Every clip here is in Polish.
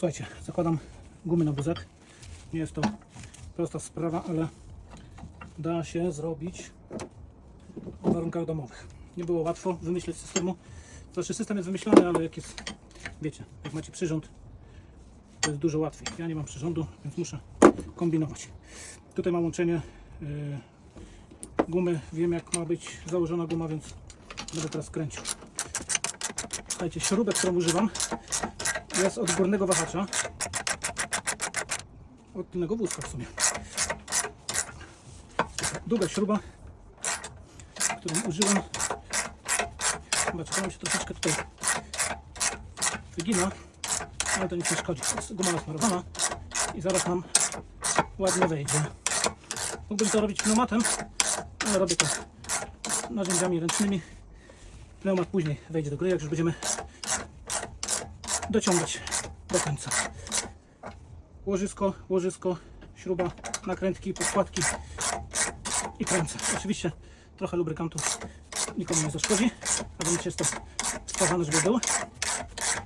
Słuchajcie, zakładam gumy na wózek. Nie jest to prosta sprawa, ale da się zrobić w warunkach domowych. Nie było łatwo wymyśleć systemu. Znaczy system jest wymyślony, ale jak jest, wiecie, jak macie przyrząd, to jest dużo łatwiej. Ja nie mam przyrządu, więc muszę kombinować. Tutaj mam łączenie yy, gumy. Wiem jak ma być założona guma, więc będę teraz kręcił. Słuchajcie, śrubę, którą używam, jest od górnego wahacza. Od tylnego wózka w sumie. Długa śruba, którą użyłem. Ona się troszeczkę tutaj wygina, ale to nie szkodzi. Jest guma nasmarowana i zaraz nam ładnie wejdzie. Mógłbym to robić pneumatem, ale robię to narzędziami ręcznymi. Pneumat później wejdzie do gry, jak już będziemy dociągać do końca. Łożysko, łożysko, śruba, nakrętki, podkładki i kręcę. Oczywiście trochę lubrykantu nikomu nie zaszkodzi, a więc jest to stworzone, żeby był.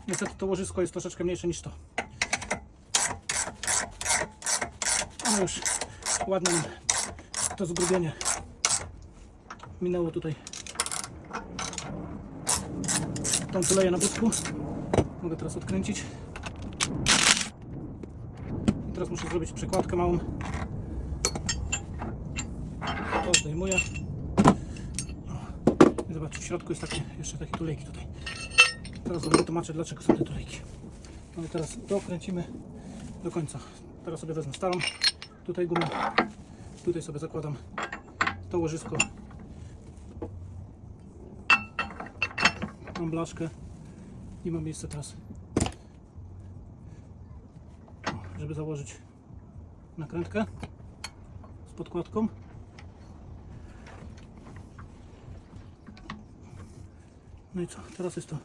Niestety to łożysko jest troszeczkę mniejsze niż to. Ale już ładne to zgrubienie minęło tutaj tą tuleję na wózku. Mogę teraz odkręcić. I teraz muszę zrobić przekładkę małą. To zdejmuję. I zobaczcie, w środku jest takie, jeszcze takie tulejki tutaj. Teraz Wam wytłumaczę, dlaczego są te tulejki. No i teraz dokręcimy do końca. Teraz sobie wezmę starą. Tutaj gumę. Tutaj sobie zakładam to łożysko. Mam blaszkę i mam miejsce teraz, żeby założyć nakrętkę z podkładką. No i co? Teraz jest to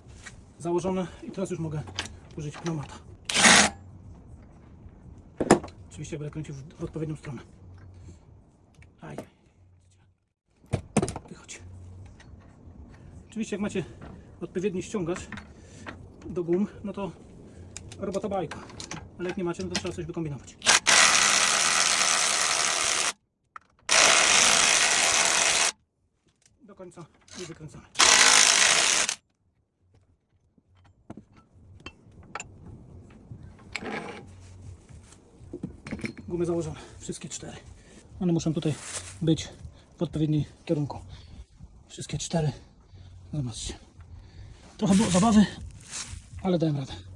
założone i teraz już mogę użyć pneumata. Oczywiście będę kręcił w, w odpowiednią stronę. Aj. Wychodź. Oczywiście jak macie odpowiedni ściągacz do gum, no to robota bajka. Ale jak nie macie, no to trzeba coś wykombinować. Do końca i wykręcamy. Gumy założone, wszystkie cztery. One muszą tutaj być w odpowiednim kierunku. Wszystkie cztery. Zobaczcie. Trochę było zabawy, ale dałem radę.